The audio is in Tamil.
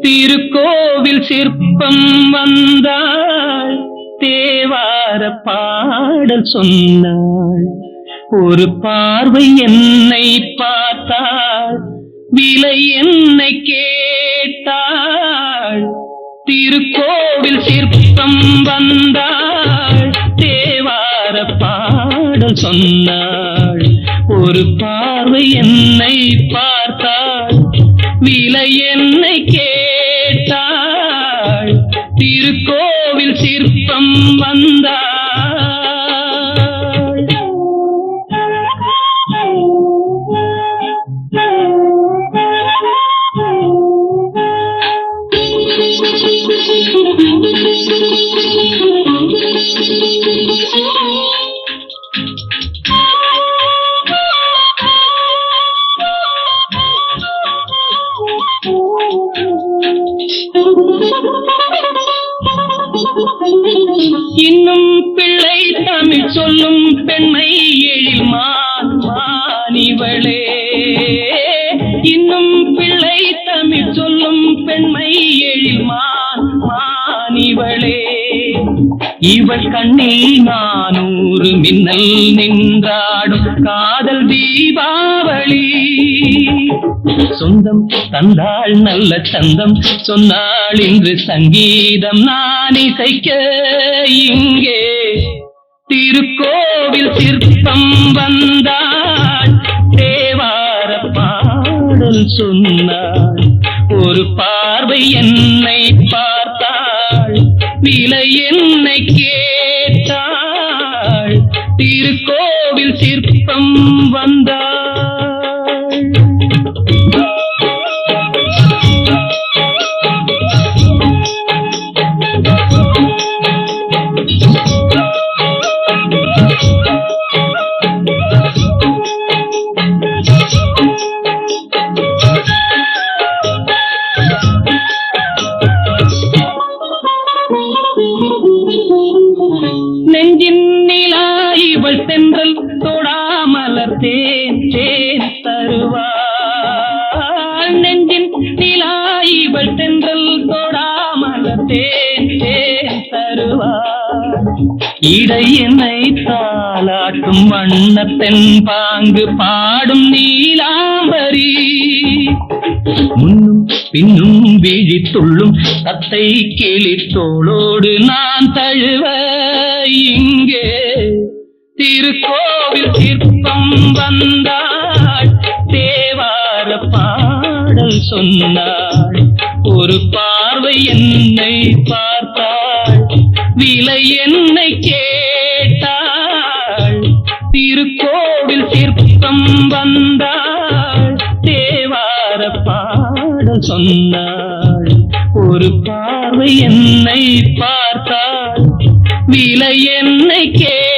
திருக்கோவில் சிற்பம் வந்தாள். தேவார பாடல் சொன்னாள். ஒரு பார்வை என்னை பார்த்தாள். விலை என்னை கேட்டாள். திருக்கோவில் சிற்பம் வந்தாள். தேவார பாடல் சொன்னாள். ஒரு பார்வை என்னை பார்த்தாள். விலை என்னை கேட்டாள் திருக்கோவில் சிற்பம் வந்தாள் இன்னும் பிள்ளை தமிழ் சொல்லும் பெண்மை எழில் மாணிவளே இன்னும் பிள்ளை தமிழ் சொல்லும் பெண்மை எழில் மாணிவளே இவள் கண்ணில் நானூறு மின்னல் நின்றாடும் காதல் தீபாவளி. சொந்தம் தந்தாள் நல்ல சந்தம். சொன்னாள் இன்று சங்கீதம் நான் இசைக்க இங்கே. திருக்கோவில் சிற்பம் வந்தாள். தேவார பாடல் சொன்னாள். ஒரு பார்வை என்னை பார்த்தாள். விலை என்னை கேட்டாள். திருக்கோவில் சிற்பம் வந்தாள். தேன் தேன் தருவாள் நெஞ்சின் நிலா இவள் தென்றல் தொடாமல் தேன் தேன் தருவாள் இடை என்னை தாளாட்டும் வண்ணத்தென் பாங்கு பாடும் நீலாம்பரி. முன்னும் பின்னும் விழித்துள்ளும் தத்தை கிளித்தோளோடு நான் தழுவ இங்கே வந்தாள். தேவார பாடல் சொன்னாள். ஒரு பார்வை என்னை பார்த்தாள். விலை என்னை கேட்டாள். திருக்கோவில் சிற்பம் வந்தாள். தேவார பாடல் சொன்னாள். ஒரு பார்வை என்னை பார்த்தாள். விலை என்னை கேட்டாள்